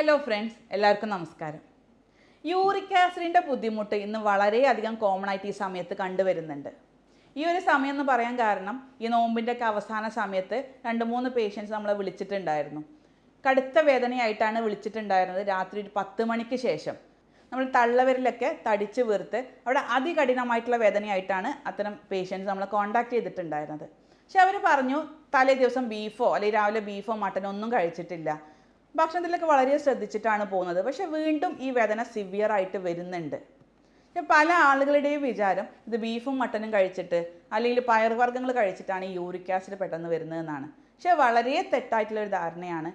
Hello friends എല്ലാവർക്കും നമസ്കാരം. Uric ആസിഡിന്റെ ബുദ്ധിമുട്ട് ഇന്ന് വളരെയധികം കോമൺ ആയിട്ട് ഈ സമയത്ത് കണ്ടുവരുന്നുണ്ട്. ഈ ഒരു സമയം എന്ന് പറയാൻ കാരണം ഈ നോമ്പിന്റെ ഒക്കെ അവസാന സമയത്ത് രണ്ട് മൂന്ന് പേഷ്യൻസ് നമ്മളെ വിളിച്ചിട്ടുണ്ടായിരുന്നു. കടുത്ത വേദനയായിട്ടാണ് വിളിച്ചിട്ടുണ്ടായിരുന്നത് രാത്രി ഒരു പത്ത് മണിക്ക് ശേഷം. നമ്മൾ തള്ളവരിലൊക്കെ തടിച്ച് വീർത്ത് അവിടെ അതികഠിനമായിട്ടുള്ള വേദനയായിട്ടാണ് അത്തരം പേഷ്യൻസ് നമ്മളെ കോൺടാക്ട് ചെയ്തിട്ടുണ്ടായിരുന്നത്. പക്ഷെ അവർ പറഞ്ഞു തലേ ദിവസം ബീഫോ അല്ലെങ്കിൽ രാവിലെ ബീഫോ മട്ടനോ ഒന്നും കഴിച്ചിട്ടില്ല. ഭക്ഷണത്തിലൊക്കെ വളരെ ശ്രദ്ധിച്ചിട്ടാണ് പോകുന്നത്. പക്ഷെ വീണ്ടും ഈ വേദന സിവിയർ ആയിട്ട് വരുന്നുണ്ട്. പല ആളുകളുടെയും വിചാരം ഇത് ബീഫും മട്ടനും കഴിച്ചിട്ട് അല്ലെങ്കിൽ പയറുവർഗങ്ങൾ കഴിച്ചിട്ടാണ് ഈ യൂറിക് ആസിഡ് പെട്ടെന്ന് വരുന്നതെന്നാണ് പക്ഷേ വളരെ തെറ്റായിട്ടുള്ള ഒരു ധാരണയാണ്.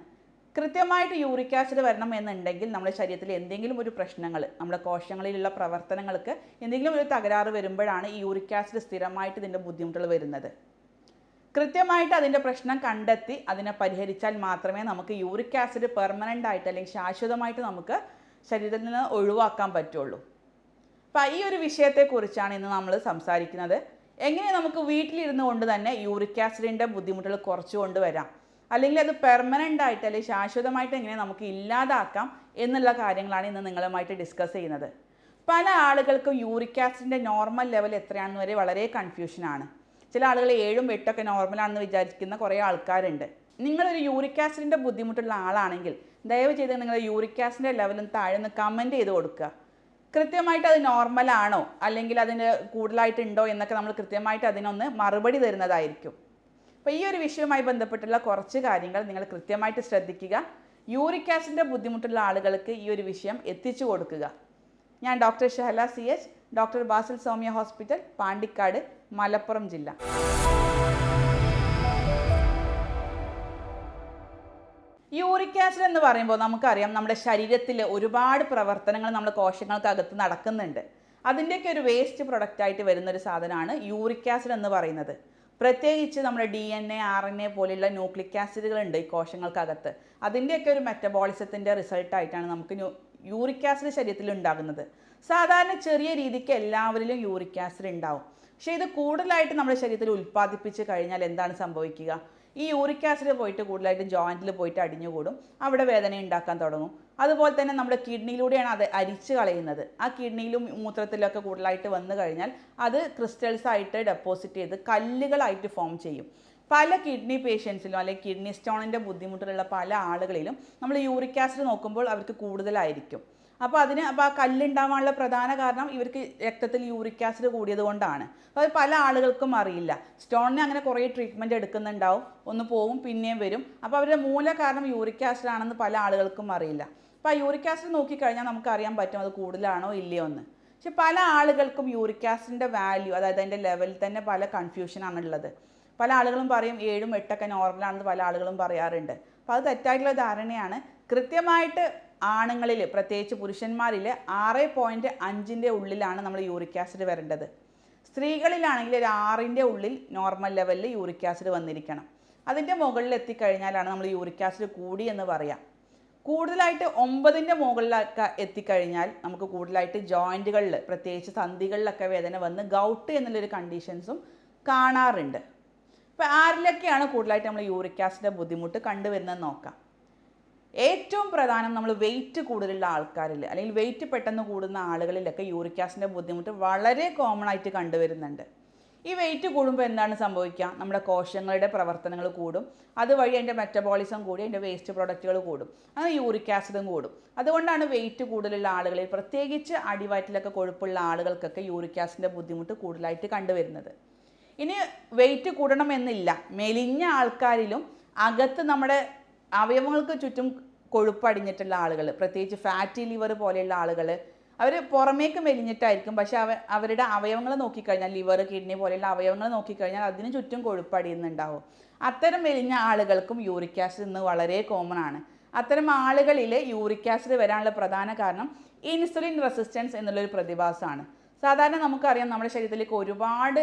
കൃത്യമായിട്ട് യൂറിക് ആസിഡ് വരണം എന്നുണ്ടെങ്കിൽ നമ്മുടെ ശരീരത്തിൽ എന്തെങ്കിലും ഒരു പ്രശ്നങ്ങൾ നമ്മുടെ കോശങ്ങളിലുള്ള പ്രവർത്തനങ്ങൾക്ക് എന്തെങ്കിലും ഒരു തകരാറ് വരുമ്പോഴാണ് ഈ യൂറിക് ആസിഡ് സ്ഥിരമായിട്ട് ഇതിന്റെ ബുദ്ധിമുട്ടുകൾ വരുന്നത്. കൃത്യമായിട്ട് അതിന്റെ പ്രശ്നം കണ്ടെത്തി അതിനെ പരിഹരിച്ചാൽ മാത്രമേ നമുക്ക് യൂറിക് ആസിഡ് പെർമനന്റ് ആയിട്ട് അല്ലെങ്കിൽ ശാശ്വതമായിട്ട് നമുക്ക് ശരീരത്തിൽ നിന്ന് ഒഴിവാക്കാൻ പറ്റുള്ളൂ. അപ്പം ഈ ഒരു വിഷയത്തെക്കുറിച്ചാണ് ഇന്ന് നമ്മൾ സംസാരിക്കുന്നത്. എങ്ങനെ നമുക്ക് വീട്ടിലിരുന്ന് കൊണ്ട് തന്നെ യൂറിക് ആസിഡിന്റെ ബുദ്ധിമുട്ടുകൾ കുറച്ചു കൊണ്ടുവരാം അല്ലെങ്കിൽ അത് പെർമനന്റ് ആയിട്ട് അല്ലെങ്കിൽ ശാശ്വതമായിട്ട് എങ്ങനെ നമുക്ക് ഇല്ലാതാക്കാം എന്നുള്ള കാര്യങ്ങളാണ് ഇന്ന് നിങ്ങളുമായിട്ട് ഡിസ്കസ് ചെയ്യുന്നത്. പല ആളുകൾക്കും യൂറിക് ആസിഡിന്റെ നോർമൽ ലെവൽ എത്രയാണെന്ന് വരെ വളരെ കൺഫ്യൂഷനാണ് ചില ആളുകൾ ഏഴും എട്ടൊക്കെ നോർമലാണെന്ന് വിചാരിക്കുന്ന കുറേ ആൾക്കാരുണ്ട്. നിങ്ങളൊരു യൂറിക് ആസിഡിന്റെ ബുദ്ധിമുട്ടുള്ള ആളാണെങ്കിൽ ദയവ് ചെയ്ത് നിങ്ങൾ യൂറിക് ആസിഡിന്റെ ലെവലും താഴെ നിന്ന് കമന്റ് ചെയ്ത് കൊടുക്കുക. കൃത്യമായിട്ട് അത് നോർമലാണോ അല്ലെങ്കിൽ അതിന് കൂടുതലായിട്ടുണ്ടോ എന്നൊക്കെ നമ്മൾ കൃത്യമായിട്ട് അതിനൊന്ന് മറുപടി തരുന്നതായിരിക്കും. അപ്പോൾ ഈ ഒരു വിഷയവുമായി ബന്ധപ്പെട്ടുള്ള കുറച്ച് കാര്യങ്ങൾ നിങ്ങൾ കൃത്യമായിട്ട് ശ്രദ്ധിക്കുക. യൂറിക് ആസിഡിന്റെ ബുദ്ധിമുട്ടുള്ള ആളുകൾക്ക് ഈ ഒരു വിഷയം എത്തിച്ചു കൊടുക്കുക. ഞാൻ doctor Shahala C H doctor Basil Soumya hospital Pandikkad Malappuram ജില്ല. യൂറിക് ആസിഡ് എന്ന് പറയുമ്പോൾ നമുക്കറിയാം നമ്മുടെ ശരീരത്തിൽ ഒരുപാട് പ്രവർത്തനങ്ങൾ നമ്മുടെ കോശങ്ങൾക്കകത്ത് നടക്കുന്നുണ്ട്. അതിന്റെയൊക്കെ ഒരു വേസ്റ്റ് പ്രൊഡക്റ്റ് ആയിട്ട് വരുന്ന ഒരു സാധനമാണ് യൂറിക് ആസിഡ് എന്ന് പറയുന്നത്. പ്രത്യേകിച്ച് നമ്മുടെ D N A R N A പോലെയുള്ള ന്യൂക്ലിക് ആസിഡുകളുണ്ട് ഈ കോശങ്ങൾക്കകത്ത്. അതിന്റെയൊക്കെ ഒരു മെറ്റബോളിസത്തിന്റെ റിസൾട്ടായിട്ടാണ് നമുക്ക് യൂറിക് ആസിഡ് ശരീരത്തിൽ ഉണ്ടാകുന്നത്. സാധാരണ ചെറിയ രീതിക്ക് എല്ലാവരിലും യൂറിക് ആസിഡ് ഉണ്ടാവും. പക്ഷേ ഇത് കൂടുതലായിട്ട് നമ്മുടെ ശരീരത്തിൽ ഉൽപ്പാദിപ്പിച്ച് കഴിഞ്ഞാൽ എന്താണ് സംഭവിക്കുക? ഈ യൂറിക് ആസിഡ് പോയിട്ട് കൂടുതലായിട്ട് ജോയിന്റിൽ പോയിട്ട് അടിഞ്ഞുകൂടും. അവിടെ വേദന ഉണ്ടാക്കാൻ തുടങ്ങും. അതുപോലെ തന്നെ നമ്മുടെ കിഡ്നിയിലൂടെയാണ് അത് അരിച്ചു കളയുന്നത്. ആ കിഡ്നിയിലും മൂത്രത്തിലൊക്കെ കൂടുതലായിട്ട് വന്നു കഴിഞ്ഞാൽ അത് ക്രിസ്റ്റൽസ് ആയിട്ട് ഡെപ്പോസിറ്റ് ചെയ്ത് കല്ലുകളായിട്ട് ഫോം ചെയ്യും. പല കിഡ്നി പേഷ്യൻസിലും അല്ലെങ്കിൽ കിഡ്നി സ്റ്റോണിന്റെ ബുദ്ധിമുട്ടിലുള്ള പല ആളുകളിലും നമ്മൾ യൂറിക് ആസിഡ് നോക്കുമ്പോൾ അവർക്ക് കൂടുതലായിരിക്കും. അപ്പോൾ അതിന് അപ്പോൾ ആ കല്ലുണ്ടാവാനുള്ള പ്രധാന കാരണം ഇവർക്ക് രക്തത്തിൽ യൂറിക് ആസിഡ് കൂടിയത് കൊണ്ടാണ്. അത് പല ആളുകൾക്കും അറിയില്ല. സ്റ്റോണിന് അങ്ങനെ കുറേ ട്രീറ്റ്മെന്റ് എടുക്കുന്നുണ്ടാവും. ഒന്ന് പോവും പിന്നെയും വരും. അപ്പോൾ അവരുടെ മൂല കാരണം യൂറിക് ആസിഡ് ആണെന്ന് പല ആളുകൾക്കും അറിയില്ല. അപ്പോൾ ആ യൂറിക് ആസിഡ് നോക്കിക്കഴിഞ്ഞാൽ നമുക്ക് അറിയാൻ പറ്റും അത് കൂടുതലാണോ ഇല്ലയോ എന്ന്. പക്ഷെ പല ആളുകൾക്കും യൂറിക് ആസിഡിന്റെ വാല്യൂ അതായത് അതിന്റെ ലെവലിൽ തന്നെ പല കൺഫ്യൂഷനാണുള്ളത് പല ആളുകളും പറയും ഏഴും എട്ടൊക്കെ നോർമലാണെന്ന് പല ആളുകളും പറയാറുണ്ട്. അപ്പോൾ അത് തെറ്റായിട്ടുള്ള ധാരണയാണ്. കൃത്യമായിട്ട് ആണുങ്ങളിൽ പ്രത്യേകിച്ച് പുരുഷന്മാരിൽ ആറ് പോയിന്റ് അഞ്ചിന്റെ ഉള്ളിലാണ് നമ്മൾ യൂറിക് ആസിഡ് വരേണ്ടത്. സ്ത്രീകളിലാണെങ്കിൽ ഒരു ആറിന്റെ ഉള്ളിൽ നോർമൽ ലെവലിൽ യൂറിക് ആസിഡ് വന്നിരിക്കണം. അതിന്റെ മുകളിൽ എത്തിക്കഴിഞ്ഞാലാണ് നമ്മൾ യൂറിക് ആസിഡ് കൂടി എന്ന് പറയാം. കൂടുതലായിട്ട് ഒമ്പതിന്റെ മുകളിലൊക്കെ എത്തിക്കഴിഞ്ഞാൽ നമുക്ക് കൂടുതലായിട്ട് ജോയിന്റുകളിൽ പ്രത്യേകിച്ച് സന്ധികളിലൊക്കെ വേദന വന്ന് ഗൗട്ട് എന്നുള്ളൊരു കണ്ടീഷൻസും കാണാറുണ്ട്. അപ്പോൾ ആരിലൊക്കെയാണ് കൂടുതലായിട്ട് നമ്മൾ യൂറിക് ആസിഡിന്റെ ബുദ്ധിമുട്ട് കണ്ടുവരുന്നത് നോക്കാം. ഏറ്റവും പ്രധാനം നമ്മൾ വെയിറ്റ് കൂടുതലുള്ള ആൾക്കാരിൽ അല്ലെങ്കിൽ വെയിറ്റ് പെട്ടെന്ന് കൂടുന്ന ആളുകളിലൊക്കെ യൂറിക് ആസിഡിന്റെ ബുദ്ധിമുട്ട് വളരെ കോമൺ ആയിട്ട് കണ്ടുവരുന്നുണ്ട്. ഈ വെയിറ്റ് കൂടുമ്പോൾ എന്താണ് സംഭവിക്കുക? നമ്മുടെ കോശങ്ങളുടെ പ്രവർത്തനങ്ങൾ കൂടും. അതുവഴി അതിന്റെ മെറ്റബോളിസം കൂടി അതിന്റെ വേസ്റ്റ് പ്രൊഡക്റ്റുകൾ കൂടും. അങ്ങനെ യൂറിക് ആസിഡും കൂടും. അതുകൊണ്ടാണ് വെയിറ്റ് കൂടുതലുള്ള ആളുകളിൽ പ്രത്യേകിച്ച് അടിവയറ്റിലൊക്കെ കൊഴുപ്പുള്ള ആളുകൾക്കൊക്കെ യൂറിക് ആസിഡിന്റെ ബുദ്ധിമുട്ട് കൂടുതലായിട്ട് കണ്ടുവരുന്നത്. ഇനി വെയിറ്റ് കൂടണമെന്നില്ല. മെലിഞ്ഞ ആൾക്കാരിലും അകത്ത് നമ്മുടെ അവയവങ്ങൾക്ക് ചുറ്റും കൊഴുപ്പടിഞ്ഞിട്ടുള്ള ആളുകൾ പ്രത്യേകിച്ച് ഫാറ്റി ലിവർ പോലെയുള്ള ആളുകൾ അവർ പുറമേക്ക് മെലിഞ്ഞിട്ടായിരിക്കും. പക്ഷേ അവ അവരുടെ അവയവങ്ങൾ നോക്കിക്കഴിഞ്ഞാൽ ലിവർ കിഡ്നി പോലെയുള്ള അവയവങ്ങൾ നോക്കിക്കഴിഞ്ഞാൽ അതിന് ചുറ്റും കൊഴുപ്പടിയുന്നുണ്ടാവും അത്തരം മെലിഞ്ഞ ആളുകൾക്കും യൂറിക് ആസിഡ് ഇന്ന് വളരെ കോമൺ ആണ്. അത്തരം ആളുകളിൽ യൂറിക് ആസിഡ് വരാനുള്ള പ്രധാന കാരണം ഇൻസുലിൻ റെസിസ്റ്റൻസ് എന്നുള്ളൊരു പ്രതിഭാസമാണ്. സാധാരണ നമുക്കറിയാം നമ്മുടെ ശരീരത്തിലേക്ക് ഒരുപാട്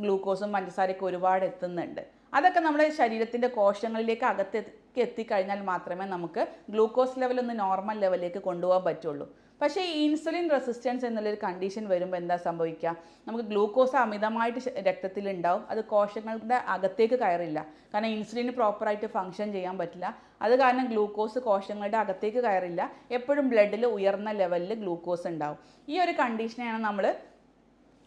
ഗ്ലൂക്കോസും പഞ്ചസാരയൊക്കെ ഒരുപാട് എത്തുന്നുണ്ട്. അതൊക്കെ നമ്മുടെ ശരീരത്തിന്റെ കോശങ്ങളിലേക്ക് അകത്തേക്ക് എത്തിക്കഴിഞ്ഞാൽ മാത്രമേ നമുക്ക് ഗ്ലൂക്കോസ് ലെവൽ ഒന്ന് നോർമൽ ലെവലിലേക്ക് കൊണ്ടുപോകാൻ പറ്റുള്ളൂ. പക്ഷേ ഈ ഇൻസുലിൻ റെസിസ്റ്റൻസ് എന്നുള്ളൊരു കണ്ടീഷൻ വരുമ്പോൾ എന്താ സംഭവിക്കുക? നമുക്ക് ഗ്ലൂക്കോസ് അമിതമായിട്ട് രക്തത്തിൽ ഉണ്ടാവും. അത് കോശങ്ങളുടെ അകത്തേക്ക് കയറില്ല. കാരണം ഇൻസുലിന് പ്രോപ്പറായിട്ട് ഫങ്ഷൻ ചെയ്യാൻ പറ്റില്ല. അത് കാരണം ഗ്ലൂക്കോസ് കോശങ്ങളുടെ അകത്തേക്ക് കയറില്ല. എപ്പോഴും ബ്ലഡിൽ ഉയർന്ന ലെവലിൽ ഗ്ലൂക്കോസ് ഉണ്ടാവും. ഈ ഒരു കണ്ടീഷനെയാണ് നമ്മൾ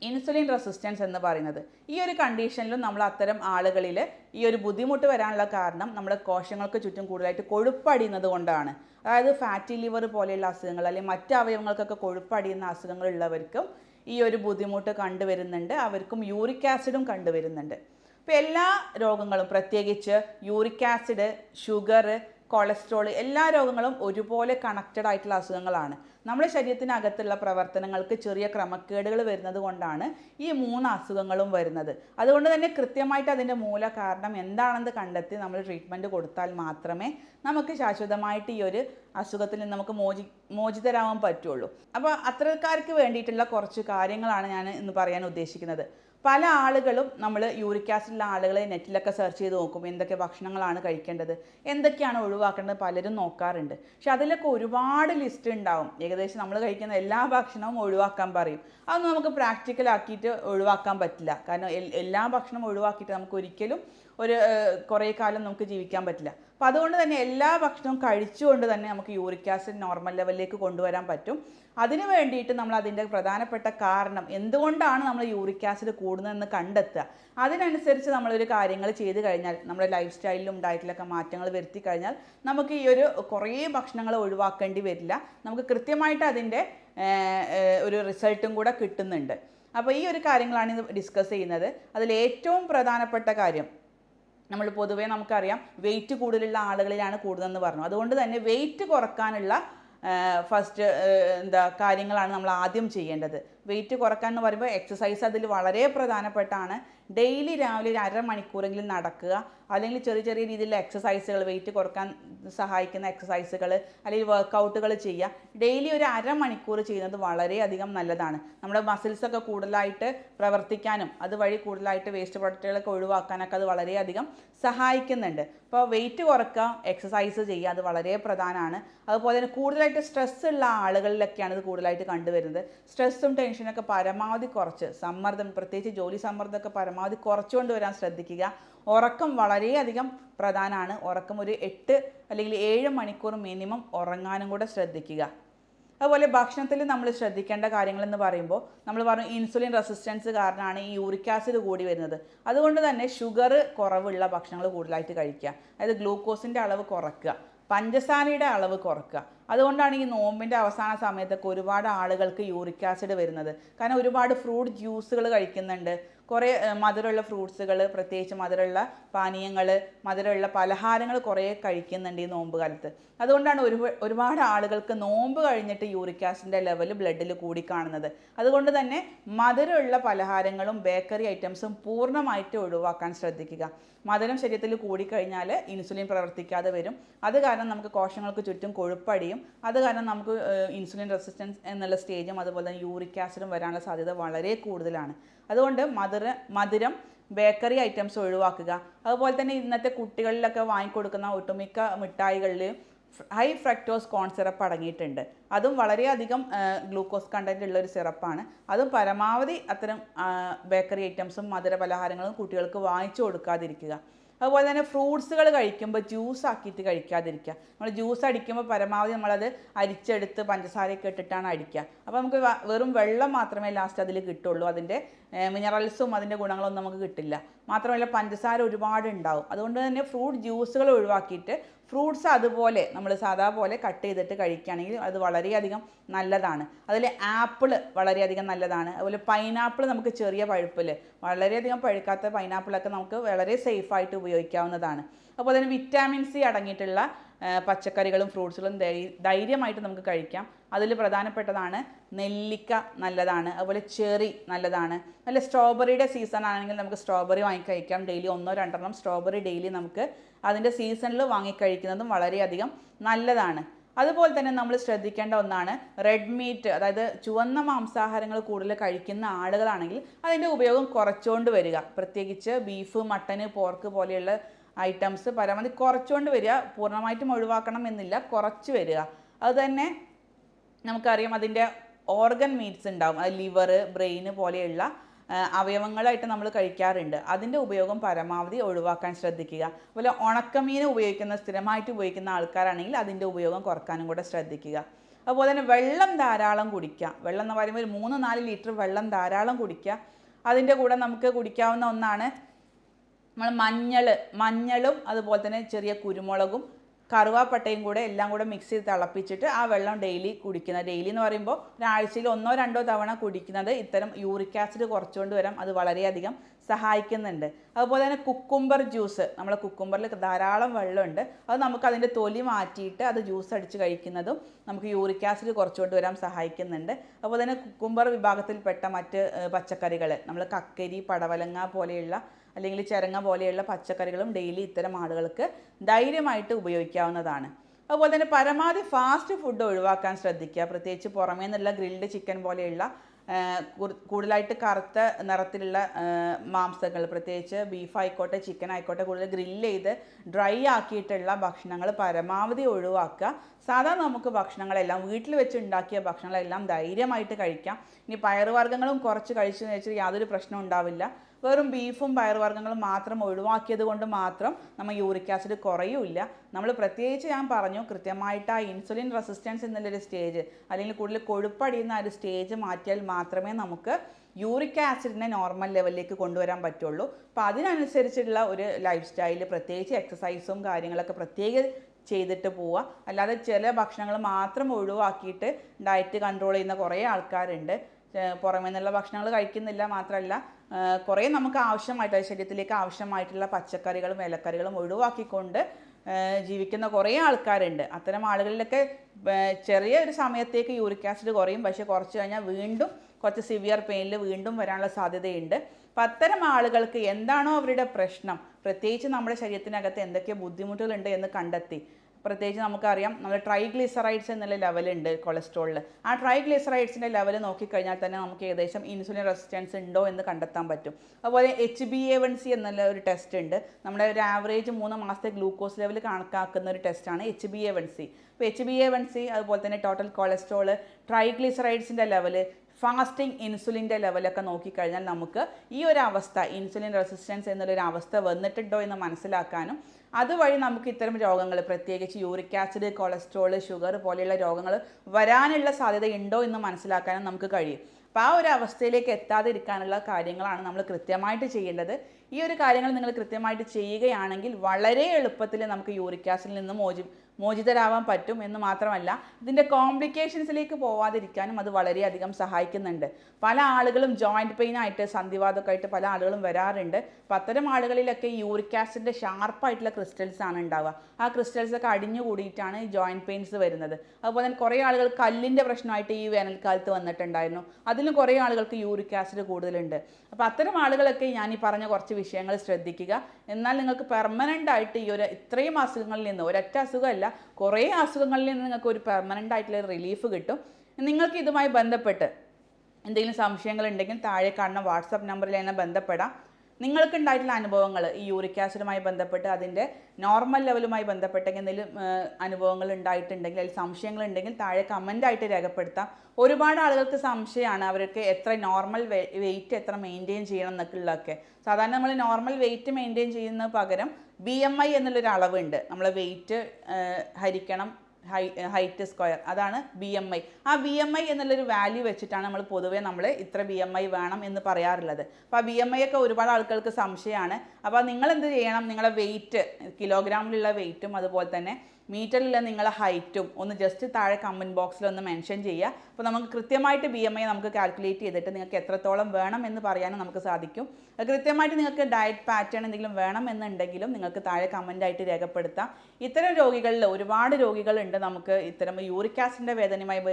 ഇൻസുലിൻ റെസിസ്റ്റൻസ് എന്ന് പറയുന്നത്. ഈ ഒരു കണ്ടീഷനിലും നമ്മൾ അത്തരം ആളുകളിൽ ഈ ഒരു ബുദ്ധിമുട്ട് വരാനുള്ള കാരണം നമ്മുടെ കോശങ്ങൾക്ക് ചുറ്റും കൂടുതലായിട്ട് കൊഴുപ്പടിയുന്നത് കൊണ്ടാണ്. അതായത് ഫാറ്റി ലിവർ പോലെയുള്ള അസുഖങ്ങൾ അല്ലെങ്കിൽ മറ്റ് അവയവങ്ങൾക്കൊക്കെ കൊഴുപ്പടിയുന്ന അസുഖങ്ങൾ ഉള്ളവർക്കും ഈ ഒരു ബുദ്ധിമുട്ട് കണ്ടുവരുന്നുണ്ട്. അവർക്കും യൂറിക് ആസിഡും കണ്ടുവരുന്നുണ്ട്. ഇപ്പോൾ എല്ലാ രോഗങ്ങളും പ്രത്യേകിച്ച് യൂറിക് ആസിഡ് ഷുഗർ കൊളസ്ട്രോൾ എല്ലാ രോഗങ്ങളും ഒരുപോലെ കണക്റ്റഡ് ആയിട്ടുള്ള അസുഖങ്ങളാണ്. നമ്മുടെ ശരീരത്തിനകത്തുള്ള പ്രവർത്തനങ്ങൾക്ക് ചെറിയ ക്രമക്കേടുകൾ വരുന്നത് കൊണ്ടാണ് ഈ മൂന്ന് അസുഖങ്ങളും വരുന്നത്. അതുകൊണ്ട് തന്നെ കൃത്യമായിട്ട് അതിന്റെ മൂല കാരണം എന്താണെന്ന് കണ്ടെത്തി നമ്മൾ ട്രീറ്റ്മെന്റ് കൊടുത്താൽ മാത്രമേ നമുക്ക് ശാശ്വതമായിട്ട് ഈ ഒരു അസുഖത്തിൽ നിന്ന് നമുക്ക് മോചി മോചിതരാവാൻ പറ്റുള്ളൂ. അപ്പോൾ അത്രക്കാർക്ക് വേണ്ടിയിട്ടുള്ള കുറച്ച് കാര്യങ്ങളാണ് ഞാൻ ഇന്ന് പറയാൻ ഉദ്ദേശിക്കുന്നത്. പല ആളുകളും നമ്മൾ യൂറിക് ആസിഡുള്ള ആളുകളെ നെറ്റിലൊക്കെ സെർച്ച് ചെയ്ത് നോക്കും എന്തൊക്കെ ഭക്ഷണങ്ങളാണ് കഴിക്കേണ്ടത് എന്തൊക്കെയാണ് ഒഴിവാക്കേണ്ടത് പലരും നോക്കാറുണ്ട്. പക്ഷെ അതിലൊക്കെ ഒരുപാട് ലിസ്റ്റ് ഉണ്ടാവും. ഏകദേശം നമ്മൾ കഴിക്കുന്ന എല്ലാ ഭക്ഷണവും ഒഴിവാക്കാൻ പറയും. അതൊന്നും നമുക്ക് പ്രാക്ടിക്കൽ ആക്കിയിട്ട് ഒഴിവാക്കാൻ പറ്റില്ല. കാരണം എല്ലാ ഭക്ഷണവും ഒഴിവാക്കിയിട്ട് നമുക്ക് ഒരിക്കലും ഒരു കുറേ കാലം നമുക്ക് ജീവിക്കാൻ പറ്റില്ല. അപ്പോൾ അതുകൊണ്ട് തന്നെ എല്ലാ ഭക്ഷണവും കഴിച്ചുകൊണ്ട് തന്നെ നമുക്ക് യൂറിക് ആസിഡ് നോർമൽ ലെവലിലേക്ക് കൊണ്ടുവരാൻ പറ്റും. അതിന് വേണ്ടിയിട്ട് നമ്മൾ അതിന്റെ പ്രധാനപ്പെട്ട കാരണം എന്തുകൊണ്ടാണ് നമ്മൾ യൂറിക് ആസിഡ് കൂടുന്നതെന്ന് കണ്ടെത്തുക? അതിനനുസരിച്ച് നമ്മളൊരു കാര്യങ്ങൾ ചെയ്ത് കഴിഞ്ഞാൽ നമ്മുടെ ലൈഫ് സ്റ്റൈലിലും ഡയറ്റിലൊക്കെ മാറ്റങ്ങൾ വരുത്തി കഴിഞ്ഞാൽ നമുക്ക് ഈ ഒരു കുറേ ഭക്ഷണങ്ങൾ ഒഴിവാക്കേണ്ടി വരില്ല. നമുക്ക് കൃത്യമായിട്ട് അതിന്റെ ഒരു റിസൾട്ടും കൂടെ കിട്ടുന്നുണ്ട്. അപ്പോൾ ഈ ഒരു കാര്യങ്ങളാണ് ഇത് ഡിസ്കസ് ചെയ്യുന്നത്. അതിൽ ഏറ്റവും പ്രധാനപ്പെട്ട കാര്യം നമ്മൾ പൊതുവേ നമുക്കറിയാം വെയിറ്റ് കൂടുതലുള്ള ആളുകളിലാണ് കൂടുതലെന്ന് പറഞ്ഞു. അതുകൊണ്ട് തന്നെ വെയിറ്റ് കുറക്കാനുള്ള ഫസ്റ്റ് എന്താ കാര്യങ്ങളാണ് നമ്മൾ ആദ്യം ചെയ്യേണ്ടത്. വെയിറ്റ് കുറയ്ക്കാൻ എന്ന് പറയുമ്പോൾ എക്സസൈസ് അതിൽ വളരെ പ്രധാനപ്പെട്ടാണ്. ഡെയിലി രാവിലെ ഒരു അരമണിക്കൂറെങ്കിലും നടക്കുക. അല്ലെങ്കിൽ ചെറിയ ചെറിയ രീതിയിലുള്ള എക്സസൈസുകൾ വെയിറ്റ് കുറയ്ക്കാൻ സഹായിക്കുന്ന എക്സസൈസുകൾ അല്ലെങ്കിൽ വർക്കൗട്ടുകൾ ചെയ്യുക. ഡെയിലി ഒരു അരമണിക്കൂർ ചെയ്യുന്നത് വളരെയധികം നല്ലതാണ്. നമ്മുടെ മസിൽസൊക്കെ കൂടുതലായിട്ട് പ്രവർത്തിക്കാനും അതുവഴി കൂടുതലായിട്ട് വേസ്റ്റ് പ്രൊഡക്റ്റുകളൊക്കെ ഒഴിവാക്കാനൊക്കെ അത് വളരെയധികം സഹായിക്കുന്നുണ്ട്. അപ്പോൾ വെയിറ്റ് കുറക്കുക എക്സസൈസ് ചെയ്യുക അത് വളരെ പ്രധാനമാണ്. അതുപോലെ തന്നെ കൂടുതലായിട്ട് സ്ട്രെസ് ഉള്ള ആളുകളിലൊക്കെയാണ് ഇത് കൂടുതലായിട്ട് കണ്ടുവരുന്നത്. സ്ട്രെസ്സും ടെൻഷനൊക്കെ പരമാവധി കുറച്ച്. സമ്മർദ്ദം പ്രത്യേകിച്ച് ജോലി സമ്മർദ്ദമൊക്കെ പരമാവധി കുറച്ചുകൊണ്ട് വരാൻ ശ്രദ്ധിക്കുക. ഉറക്കം വളരെയധികം പ്രധാനമാണ് ഉറക്കം ഒരു എട്ട് അല്ലെങ്കിൽ ഏഴ് മണിക്കൂർ മിനിമം ഉറങ്ങാനും കൂടെ ശ്രദ്ധിക്കുക. അതുപോലെ ഭക്ഷണത്തിൽ നമ്മൾ ശ്രദ്ധിക്കേണ്ട കാര്യങ്ങളെന്ന് പറയുമ്പോൾ നമ്മൾ പറഞ്ഞു ഇൻസുലിൻ റെസിസ്റ്റൻസ് കാരണമാണ് ഈ യൂറിക് ആസിഡ് കൂടി വരുന്നത്. അതുകൊണ്ട് തന്നെ ഷുഗർ കുറവുള്ള ഭക്ഷണങ്ങൾ കൂടുതലായിട്ട് കഴിക്കുക. അതായത് ഗ്ലൂക്കോസിന്റെ അളവ് കുറയ്ക്കുക പഞ്ചസാരയുടെ അളവ് കുറയ്ക്കുക അതുകൊണ്ടാണ് ഈ നോമ്പിന്റെ അവസാന സമയത്തൊക്കെ ഒരുപാട് ആളുകൾക്ക് യൂറിക് ആസിഡ് വരുന്നത്. കാരണം ഒരുപാട് ഫ്രൂട്ട് ജ്യൂസുകൾ കഴിക്കുന്നുണ്ട്. കുറേ മധുരമുള്ള ഫ്രൂട്ട്സുകൾ പ്രത്യേകിച്ച് മധുരമുള്ള പാനീയങ്ങൾ മധുരമുള്ള പലഹാരങ്ങൾ കുറേ കഴിക്കുന്നുണ്ട് ഈ നോമ്പ് കാലത്ത്. അതുകൊണ്ടാണ് ഒരു ഒരുപാട് ആളുകൾക്ക് നോമ്പ് കഴിഞ്ഞിട്ട് യൂറിക് ആസിഡിന്റെ ലെവൽ ബ്ലഡിൽ കൂടി കാണുന്നത്. അതുകൊണ്ട് തന്നെ മധുരമുള്ള പലഹാരങ്ങളും ബേക്കറി ഐറ്റംസും പൂർണമായിട്ട് ഒഴിവാക്കാൻ ശ്രദ്ധിക്കുക. മധുരം ശരീരത്തിൽ കൂടിക്കഴിഞ്ഞാൽ ഇൻസുലിൻ പ്രവർത്തിക്കാതെ വരും. അത് കാരണം നമുക്ക് കോശങ്ങൾക്ക് ചുറ്റും കൊഴുപ്പടിയും അത് കാരണം നമുക്ക് ഇൻസുലിൻ റെസിസ്റ്റൻസ് എന്നുള്ള സ്റ്റേജും അതുപോലെ തന്നെ യൂറിക് ആസിഡും വരാനുള്ള സാധ്യത വളരെ കൂടുതലാണ്. അതുകൊണ്ട് മധുര മധുരം ബേക്കറി ഐറ്റംസ് ഒഴിവാക്കുക. അതുപോലെ തന്നെ ഇന്നത്തെ കുട്ടികളിലൊക്കെ വാങ്ങിക്കൊടുക്കുന്ന ഒട്ടുമിക്ക മിഠായികളിൽ ഹൈ ഫ്രക്ടോസ് കോൺ സിറപ്പ് അടങ്ങിയിട്ടുണ്ട്. അതും വളരെയധികം ഗ്ലൂക്കോസ് കണ്ടന്റ് ഉള്ള ഒരു സിറപ്പാണ് അതും പരമാവധി അത്തരം ബേക്കറി ഐറ്റംസും മധുര പലഹാരങ്ങളും കുട്ടികൾക്ക് വാങ്ങിച്ചു കൊടുക്കാതിരിക്കുക. അതുപോലെ തന്നെ ഫ്രൂട്ട്സുകൾ കഴിക്കുമ്പോൾ ജ്യൂസ് ആക്കിയിട്ട് കഴിക്കാതിരിക്കുക. നമ്മൾ ജ്യൂസ് അടിക്കുമ്പോൾ പരമാവധി നമ്മളത് അരിച്ചെടുത്ത് പഞ്ചസാരയൊക്കെ ഇട്ടിട്ടാണ് അടിക്കുക. അപ്പോൾ നമുക്ക് വെറും വെള്ളം മാത്രമേ ലാസ്റ്റ് അതിൽ കിട്ടുള്ളൂ. അതിന്റെ മിനറൽസും അതിന്റെ ഗുണങ്ങളൊന്നും നമുക്ക് കിട്ടില്ല. മാത്രമല്ല പഞ്ചസാര ഒരുപാട് ഉണ്ടാവും അതുകൊണ്ട് തന്നെ ഫ്രൂട്ട് ജ്യൂസുകൾ ഒഴിവാക്കിയിട്ട് ഫ്രൂട്ട്സ് അതുപോലെ നമ്മൾ സാധാ പോലെ കട്ട് ചെയ്തിട്ട് കഴിക്കുകയാണെങ്കിൽ അത് വളരെയധികം നല്ലതാണ്. അതിൽ ആപ്പിൾ വളരെയധികം നല്ലതാണ്. അതുപോലെ പൈനാപ്പിൾ നമുക്ക് ചെറിയ പഴുപ്പിൽ വളരെയധികം പഴുക്കാത്ത പൈനാപ്പിളൊക്കെ നമുക്ക് വളരെ സേഫായിട്ട് ഉപയോഗിക്കാവുന്നതാണ്. അപ്പോൾ അതിന് വിറ്റാമിൻ സി അടങ്ങിയിട്ടുള്ള പച്ചക്കറികളും ഫ്രൂട്ട്സുകളും ധൈര്യമായിട്ട് നമുക്ക് കഴിക്കാം. അതിൽ പ്രധാനപ്പെട്ടതാണ് നെല്ലിക്ക നല്ലതാണ് അതുപോലെ ചെറി നല്ലതാണ്. നല്ല സ്ട്രോബെറിയുടെ സീസൺ ആണെങ്കിൽ നമുക്ക് സ്ട്രോബെറി വാങ്ങിക്കഴിക്കാം ഡെയിലി ഒന്നോ രണ്ടെണ്ണം സ്ട്രോബെറി ഡെയിലി നമുക്ക് അതിന്റെ സീസണിൽ വാങ്ങിക്കഴിക്കുന്നതും വളരെയധികം നല്ലതാണ്. അതുപോലെ തന്നെ നമ്മൾ ശ്രദ്ധിക്കേണ്ട ഒന്നാണ് റെഡ് മീറ്റ് അതായത് ചുവന്ന മാംസാഹാരങ്ങൾ കൂടുതൽ കഴിക്കുന്ന ആളുകളാണെങ്കിൽ അതിന്റെ ഉപയോഗം കുറച്ചുകൊണ്ട് വരിക. പ്രത്യേകിച്ച് ബീഫ് മട്ടന് പോർക്ക് പോലെയുള്ള ഐറ്റംസ് പരമാവധി കുറച്ചുകൊണ്ട് വരിക. പൂർണമായിട്ടും ഒഴിവാക്കണം എന്നില്ല കുറച്ച് വരിക. അതുതന്നെ നമുക്കറിയാം അതിന്റെ ഓർഗൻ മീറ്റ്സ് ഉണ്ടാവും. അത് ലിവർ ബ്രെയിൻ പോലെയുള്ള അവയവങ്ങളായിട്ട് നമ്മൾ കഴിക്കാറുണ്ട്. അതിന്റെ ഉപയോഗം പരമാവധി ഒഴിവാക്കാൻ ശ്രദ്ധിക്കുക. അതുപോലെ ഉണക്കമീൻ ഉപയോഗിക്കുന്ന സ്ഥിരമായിട്ട് ഉപയോഗിക്കുന്ന ആൾക്കാരാണെങ്കിൽ അതിന്റെ ഉപയോഗം കുറക്കാനും കൂടെ ശ്രദ്ധിക്കുക. അതുപോലെ തന്നെ വെള്ളം ധാരാളം കുടിക്കുക. വെള്ളം എന്ന് പറയുമ്പോൾ ഒരു മൂന്ന് നാല് ലിറ്റർ വെള്ളം ധാരാളം കുടിക്കുക. അതിന്റെ കൂടെ നമുക്ക് കുടിക്കാവുന്ന ഒന്നാണ് നമ്മൾ മഞ്ഞൾ മഞ്ഞളും അതുപോലെ തന്നെ ചെറിയ കുരുമുളകും കറുവാപ്പട്ടയും കൂടെ എല്ലാം കൂടെ മിക്സ് ചെയ്ത് തിളപ്പിച്ചിട്ട് ആ വെള്ളം ഡെയിലി കുടിക്കുന്നത്. ഡെയിലി എന്ന് പറയുമ്പോൾ ഒരാഴ്ചയിൽ ഒന്നോ രണ്ടോ തവണ കുടിക്കുന്നത് ഇത്തരം യൂറിക് ആസിഡ് കുറച്ചുകൊണ്ട് വരാം. അത് വളരെയധികം സഹായിക്കുന്നുണ്ട്. അതുപോലെ തന്നെ കുക്കുംബർ ജ്യൂസ് നമ്മളെ കുക്കുംബറിൽ ധാരാളം വെള്ളമുണ്ട്. അത് നമുക്ക് അതിന്റെ തൊലി മാറ്റിയിട്ട് അത് ജ്യൂസ് അടിച്ച് കഴിക്കുന്നതും നമുക്ക് യൂറിക് ആസിഡ് കുറച്ചുകൊണ്ട് വരാൻ സഹായിക്കുന്നുണ്ട്. അതുപോലെ തന്നെ കുക്കുംബർ വിഭാഗത്തിൽപ്പെട്ട മറ്റ് പച്ചക്കറികൾ നമ്മൾ കക്കരി പടവലങ്ങ പോലെയുള്ള അല്ലെങ്കിൽ ചിരങ്ങ പോലെയുള്ള പച്ചക്കറികളും ഡെയിലി ഇത്തരം ആളുകൾക്ക് ധൈര്യമായിട്ട് ഉപയോഗിക്കാവുന്നതാണ്. അതുപോലെ തന്നെ പരമാവധി ഫാസ്റ്റ് ഫുഡ് ഒഴിവാക്കാൻ ശ്രദ്ധിക്കുക. പ്രത്യേകിച്ച് പുറമേ നിന്നുള്ള ഗ്രിൽഡ് ചിക്കൻ പോലെയുള്ള കൂടുതലായിട്ട് കറുത്ത നിറത്തിലുള്ള മാംസങ്ങൾ പ്രത്യേകിച്ച് ബീഫ് ആയിക്കോട്ടെ ചിക്കൻ ആയിക്കോട്ടെ കൂടുതൽ ഗ്രില്ല് ചെയ്ത് ഡ്രൈ ആക്കിയിട്ടുള്ള ഭക്ഷണങ്ങൾ പരമാവധി ഒഴിവാക്കുക. സാധാരണ നമുക്ക് ഭക്ഷണങ്ങളെല്ലാം വീട്ടിൽ വെച്ച് ഉണ്ടാക്കിയ ഭക്ഷണങ്ങളെല്ലാം ധൈര്യമായിട്ട് കഴിക്കാം. ഇനി പയറുവർഗങ്ങളും കുറച്ച് കഴിച്ചു വെച്ചാൽ യാതൊരു പ്രശ്നവും ഉണ്ടാവില്ല. വെറും ബീഫും പയറുവർഗങ്ങളും മാത്രം ഒഴിവാക്കിയത് കൊണ്ട് മാത്രം നമ്മൾ യൂറിക് ആസിഡ് കുറയൂല്ല. നമ്മൾ പ്രത്യേകിച്ച് ഞാൻ പറഞ്ഞു കൃത്യമായിട്ട് ആ ഇൻസുലിൻ റെസിസ്റ്റൻസ് എന്നുള്ളൊരു സ്റ്റേജ് അല്ലെങ്കിൽ കൂടുതൽ കൊഴുപ്പടിയുന്ന ആ ഒരു സ്റ്റേജ് മാറ്റിയാൽ മാത്രമേ നമുക്ക് യൂറിക് ആസിഡിനെ നോർമൽ ലെവലിലേക്ക് കൊണ്ടുവരാൻ പറ്റുള്ളൂ. അപ്പോൾ അതിനനുസരിച്ചുള്ള ഒരു ലൈഫ് സ്റ്റൈൽ പ്രത്യേകിച്ച് എക്സസൈസും കാര്യങ്ങളൊക്കെ പ്രത്യേക ചെയ്തിട്ട് പോവുക അല്ലാതെ ചില ഭക്ഷണങ്ങൾ മാത്രം ഒഴിവാക്കിയിട്ട് ഡയറ്റ് കൺട്രോൾ ചെയ്യുന്ന കുറേ ആൾക്കാരുണ്ട്. പുറമേ നിന്നുള്ള ഭക്ഷണങ്ങൾ കഴിക്കുന്നില്ല മാത്രമല്ല കുറേ നമുക്ക് ആവശ്യമായിട്ട് ശരീരത്തിലേക്ക് ആവശ്യമായിട്ടുള്ള പച്ചക്കറികളും ഇലക്കറികളും ഒഴിവാക്കിക്കൊണ്ട് ജീവിക്കുന്ന കുറേ ആൾക്കാരുണ്ട്. അത്തരം ആളുകളിലൊക്കെ ചെറിയ ഒരു സമയത്തേക്ക് യൂറിക് ആസിഡ് കുറയും. പക്ഷെ കുറച്ച് കഴിഞ്ഞാൽ വീണ്ടും കുറച്ച് സിവിയർ പെയിനിൽ വീണ്ടും വരാനുള്ള സാധ്യതയുണ്ട്. അപ്പം അത്തരം ആളുകൾക്ക് എന്താണോ അവരുടെ പ്രശ്നം പ്രത്യേകിച്ച് നമ്മുടെ ശരീരത്തിനകത്ത് എന്തൊക്കെ ബുദ്ധിമുട്ടുകളുണ്ട് എന്ന് കണ്ടെത്തി പ്രത്യേകിച്ച് നമുക്കറിയാം നമ്മൾ ട്രൈഗ്ലിസറൈഡ്സ് എന്നുള്ള ലെവലുണ്ട് കൊളസ്ട്രോളിൽ ആ ട്രൈഗ്ലിസറൈഡ്സിന്റെ ലെവൽ നോക്കിക്കഴിഞ്ഞാൽ തന്നെ നമുക്ക് ഏകദേശം ഇൻസുലിൻ റെസിസ്റ്റൻസ് ഉണ്ടോ എന്ന് കണ്ടെത്താൻ പറ്റും. അതുപോലെ H B A one C എന്നുള്ള ഒരു ടെസ്റ്റ് ഉണ്ട്. നമ്മുടെ ഒരു ആവറേജ് മൂന്ന് മാസത്തെ ഗ്ലൂക്കോസ് ലെവൽ കണക്കാക്കുന്ന ഒരു ടെസ്റ്റാണ് H B A one C അപ്പോൾ H B A one C അതുപോലെ തന്നെ ടോട്ടൽ കൊളസ്ട്രോൾ ട്രൈഗ്ലിസറൈഡ്സിന്റെ ലെവൽ ഫാസ്റ്റിംഗ് ഇൻസുലിന്റെ ലെവലൊക്കെ നോക്കിക്കഴിഞ്ഞാൽ നമുക്ക് ഈ ഒരു അവസ്ഥ ഇൻസുലിൻ റെസിസ്റ്റൻസ് എന്നുള്ളൊരു അവസ്ഥ വന്നിട്ടുണ്ടോ എന്ന് മനസ്സിലാക്കാനും അതുവഴി നമുക്ക് ഇത്തരം രോഗങ്ങൾ പ്രത്യേകിച്ച് യൂറിക് ആസിഡ് കൊളസ്ട്രോൾ ഷുഗർ പോലെയുള്ള രോഗങ്ങൾ വരാനുള്ള സാധ്യത ഉണ്ടോ എന്ന് മനസ്സിലാക്കാനും നമുക്ക് കഴിയും. അപ്പോൾ ആ ഒരു അവസ്ഥയിലേക്ക് എത്താതിരിക്കാനുള്ള കാര്യങ്ങളാണ് നമ്മൾ കൃത്യമായിട്ട് ചെയ്യേണ്ടത്. ഈ ഒരു കാര്യങ്ങൾ നിങ്ങൾ കൃത്യമായിട്ട് ചെയ്യുകയാണെങ്കിൽ വളരെ എളുപ്പത്തിൽ നമുക്ക് യൂറിക് ആസിഡിൽ നിന്ന് മോചി മോചിതരാവാൻ പറ്റും എന്ന് മാത്രമല്ല ഇതിന്റെ കോംപ്ലിക്കേഷൻസിലേക്ക് പോവാതിരിക്കാനും അത് വളരെയധികം സഹായിക്കുന്നുണ്ട്. പല ആളുകളും ജോയിന്റ് പെയിനായിട്ട് സന്ധിവാദമൊക്കെ ആയിട്ട് പല ആളുകളും വരാറുണ്ട്. അപ്പം അത്തരം ആളുകളിലൊക്കെ യൂറിക് ആസിഡിന്റെ ഷാർപ്പായിട്ടുള്ള ക്രിസ്റ്റൽസ് ആണ് ഉണ്ടാവുക. ആ ക്രിസ്റ്റൽസ് ഒക്കെ അടിഞ്ഞു കൂടിയിട്ടാണ് ജോയിന്റ് പെയിൻസ് വരുന്നത്. അതുപോലെ തന്നെ കുറേ ആളുകൾ കല്ലിന്റെ പ്രശ്നമായിട്ട് ഈ വേനൽക്കാലത്ത് വന്നിട്ടുണ്ടായിരുന്നു. അതിലും കുറേ ആളുകൾക്ക് യൂറിക് ആസിഡ് കൂടുതലുണ്ട്. അപ്പോൾ അത്തരം ആളുകളൊക്കെ ഞാൻ ഈ പറഞ്ഞ കുറച്ച് വിഷയങ്ങൾ ശ്രദ്ധിക്കുക. എന്നാൽ നിങ്ങൾക്ക് പെർമനന്റ് ആയിട്ട് ഈ ഒരു ഇത്രയും അസുഖങ്ങളിൽ നിന്ന് ഒരൊറ്റ അസുഖമല്ല കുറേ അസുഖങ്ങളിൽ നിന്ന് നിങ്ങൾക്ക് ഒരു പെർമനന്റ് ആയിട്ടുള്ള റിലീഫ് കിട്ടും. നിങ്ങൾക്ക് ഇതുമായി ബന്ധപ്പെട്ട് എന്തെങ്കിലും സംശയങ്ങൾ ഉണ്ടെങ്കിൽ താഴെ കാണുന്ന വാട്സപ്പ് നമ്പറിൽ എന്നെ ബന്ധപ്പെടാം. നിങ്ങൾക്ക് ഉണ്ടായിട്ടുള്ള അനുഭവങ്ങൾ ഈ യൂറിക് ആസിഡുമായി ബന്ധപ്പെട്ട് അതിന്റെ നോർമൽ ലെവലുമായി ബന്ധപ്പെട്ട് എന്തെങ്കിലും അനുഭവങ്ങൾ ഉണ്ടായിട്ടുണ്ടെങ്കിൽ അതിൽ സംശയങ്ങൾ ഉണ്ടെങ്കിൽ താഴെ കമന്റായിട്ട് രേഖപ്പെടുത്താം. ഒരുപാട് ആളുകൾക്ക് സംശയമാണ് അവർക്ക് എത്ര നോർമൽ വെയിറ്റ് എത്ര മെയിന്റെയിൻ ചെയ്യണം എന്നൊക്കെ ഉള്ളതൊക്കെ സാധാരണ നമ്മൾ നോർമൽ വെയിറ്റ് മെയിന്റെയിൻ ചെയ്യുന്ന പകരം ബി എം ഐ എന്നുള്ളൊരു അളവുണ്ട്. നമ്മൾ വെയിറ്റ് ഹരിക്കണം ഹൈ ഹൈറ്റ് സ്ക്വയർ. അതാണ് ബി എം ഐ ആ ബി എം ഐ എന്നുള്ളൊരു വാല്യൂ വെച്ചിട്ടാണ് നമ്മൾ പൊതുവേ നമ്മൾ ഇത്ര ബി എം ഐ വേണം എന്ന് പറയാറുള്ളത്. അപ്പോൾ ആ ബി എം ഐ ഒക്കെ ഒരുപാട് ആൾക്കാർക്ക് സംശയമാണ്. അപ്പോൾ നിങ്ങൾ എന്ത് ചെയ്യണം നിങ്ങളുടെ വെയിറ്റ് കിലോഗ്രാമിലുള്ള വെയിറ്റും അതുപോലെ തന്നെ മീറ്ററിലുള്ള നിങ്ങളുടെ ഹൈറ്റും ഒന്ന് ജസ്റ്റ് താഴെ കമന്റ് ബോക്സിൽ ഒന്ന് മെൻഷൻ ചെയ്യുക. അപ്പോൾ നമുക്ക് കൃത്യമായിട്ട് ബി എം ഐ നമുക്ക് കാൽക്കുലേറ്റ് ചെയ്തിട്ട് നിങ്ങൾക്ക് എത്രത്തോളം വേണം എന്ന് പറയാനും നമുക്ക് സാധിക്കും. കൃത്യമായിട്ട് നിങ്ങൾക്ക് ഡയറ്റ് പാറ്റേൺ എന്തെങ്കിലും വേണം എന്നുണ്ടെങ്കിലും നിങ്ങൾക്ക് താഴെ കമന്റായിട്ട് രേഖപ്പെടുത്താം. ഇത്തരം രോഗികളിൽ ഒരുപാട് രോഗികളുണ്ട് നമുക്ക് ഇത്തരം യൂറിക് ആസിഡിന്റെ വേദനയുമായി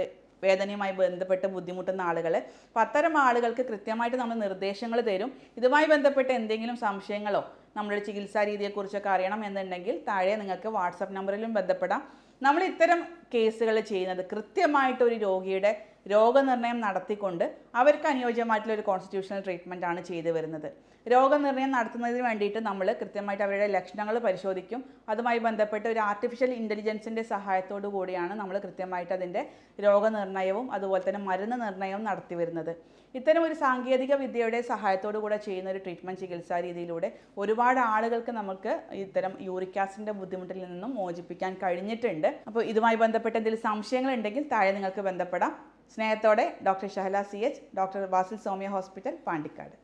വേദനയുമായി ബന്ധപ്പെട്ട് ബുദ്ധിമുട്ടുന്ന ആളുകൾ അപ്പോൾ അത്തരം ആളുകൾക്ക് കൃത്യമായിട്ട് നമ്മൾ നിർദ്ദേശങ്ങൾ തരും. ഇതുമായി ബന്ധപ്പെട്ട് എന്തെങ്കിലും സംശയങ്ങളോ നമ്മുടെ ചികിത്സാ രീതിയെക്കുറിച്ചൊക്കെ അറിയണം എന്നുണ്ടെങ്കിൽ താഴെ നിങ്ങൾക്ക് വാട്സപ്പ് നമ്പറിലും ബന്ധപ്പെടാം. നമ്മൾ ഇത്തരം കേസുകൾ ചെയ്യുന്നത് കൃത്യമായിട്ട് ഒരു രോഗിയുടെ രോഗനിർണയം നടത്തിക്കൊണ്ട് അവർക്ക് അനുയോജ്യമായിട്ടുള്ള ഒരു കോൺസ്റ്റിറ്റ്യൂഷണൽ ട്രീറ്റ്മെന്റ് ആണ് ചെയ്തു വരുന്നത്. രോഗനിർണയം നടത്തുന്നതിന് വേണ്ടിയിട്ട് നമ്മൾ കൃത്യമായിട്ട് അവരുടെ ലക്ഷണങ്ങൾ പരിശോധിക്കും. അതുമായി ബന്ധപ്പെട്ട് ഒരു ആർട്ടിഫിഷ്യൽ ഇന്റലിജൻസിന്റെ സഹായത്തോടു കൂടിയാണ് നമ്മൾ കൃത്യമായിട്ട് അതിന്റെ രോഗനിർണയവും അതുപോലെ തന്നെ മരുന്ന് നിർണയവും നടത്തി വരുന്നത്. ഇത്തരം ഒരു സാങ്കേതിക വിദ്യയുടെ സഹായത്തോടു കൂടെ ചെയ്യുന്ന ഒരു ട്രീറ്റ്മെന്റ് ചികിത്സാ രീതിയിലൂടെ ഒരുപാട് ആളുകൾക്ക് നമുക്ക് ഇത്തരം യൂറിക് ആസിഡിന്റെ ബുദ്ധിമുട്ടിൽ നിന്നും മോചിപ്പിക്കാൻ കഴിഞ്ഞിട്ടുണ്ട്. അപ്പോൾ ഇതുമായി ബന്ധപ്പെട്ട് എന്തെങ്കിലും സംശയങ്ങൾ ഉണ്ടെങ്കിൽ താഴെ നിങ്ങൾക്ക് ബന്ധപ്പെടാം. സ്നേഹത്തോടെ doctor Shahala C H doctor Vasil Soumya hospital Pandikkad.